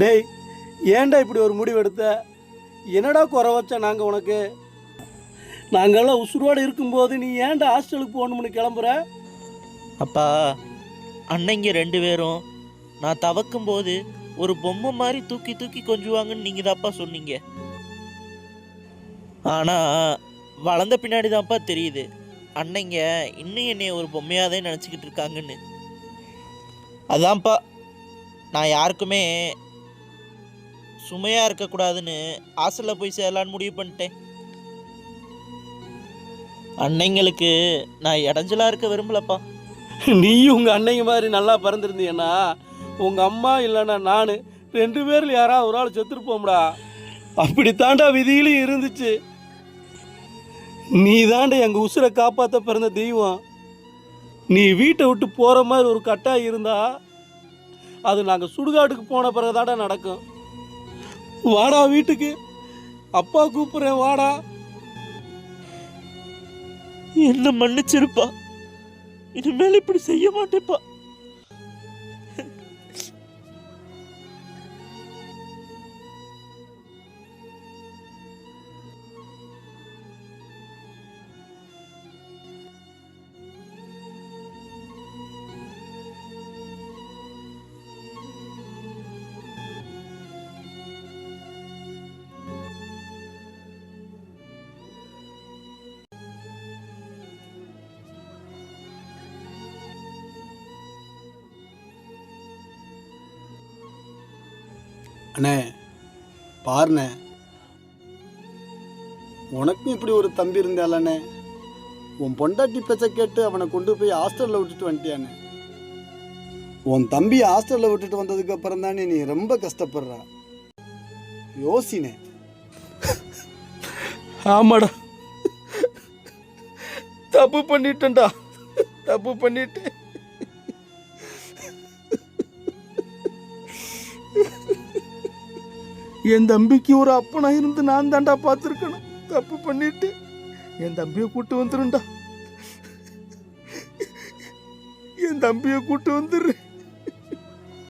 டேய் ஏன்டா இப்படி ஒரு முடிவு எடுத்த என்னடா குறை வச்ச நாங்கள் உனக்கு? நாங்கெல்லாம் உசுரோடு இருக்கும்போது நீ ஏன்டா ஹாஸ்டலுக்கு போகணும்னு கிளம்புற? அப்பா அன்னைங்க ரெண்டு பேரும் நான் தவக்கும் போது ஒரு பொம்மை மாதிரி தூக்கி தூக்கி கொஞ்சுவாங்கன்னு நீங்கள் தான்ப்பா சொன்னீங்க. ஆனால் வளர்ந்த பின்னாடி தான்ப்பா தெரியுது. அன்னைங்க இன்னும் என்னை ஒரு பொம்மையாக தான் நினச்சிக்கிட்டு இருக்காங்கன்னு. அதான்ப்பா நான் யாருக்குமே சுமையாக இருக்கக்கூடாதுன்னு ஹாஸ்டலில் போய் சேரலான்னு முடிவு பண்ணிட்டேன். அன்னைங்களுக்கு நான் இடைஞ்சலா இருக்க விரும்பலப்பா. நீயும் உங்கள் அன்னைங்க மாதிரி நல்லா பிறந்திருந்தீங்கன்னா உங்கள் அம்மா இல்லைன்னா நான் ரெண்டு பேரில் யாராவது ஒரு ஆள் செத்துருப்போம்டா அப்படித்தாண்டா விதியிலும் இருந்துச்சு. நீ தாண்டா எங்கள் உசுரை காப்பாற்ற பிறந்த தெய்வம். நீ வீட்டை விட்டு போகிற மாதிரி ஒரு கட்டாயம் இருந்தா அது நாங்கள் சுடுகாட்டுக்கு போன பிறகுதாடா நடக்கும். வாடா வீட்டுக்கு. அப்பா கூப்பிட்றேன் வாடா. என்ன மன்னிச்சிருப்பா. இனிமேல் இப்படி செய்ய மாட்டேப்பா. அண்ணே பாருண்ணே. உனக்கும் இப்படி ஒரு தம்பி இருந்தாலண்ணே உன் பொண்டாட்டி பேச்சை கேட்டு அவனை கொண்டு போய் ஹாஸ்டலில் விட்டுட்டு வந்துட்டியானே உன் தம்பி ஹாஸ்டலில் விட்டுட்டு வந்ததுக்கு அப்புறம் தானே நீ ரொம்ப கஷ்டப்படுற. யோசினே. ஆமாடா. தப்பு பண்ணிட்டேன்டா. தப்பு பண்ணிட்டு. என் தம்பிக்கு ஒரு அப்பனா இருந்து நான் தான்டா பார்த்துருக்கணும். தப்பு பண்ணிட்டு என் தம்பியை கூட்டு வந்துருண்டா. என் தம்பியை கூட்டு வந்துடுறேன்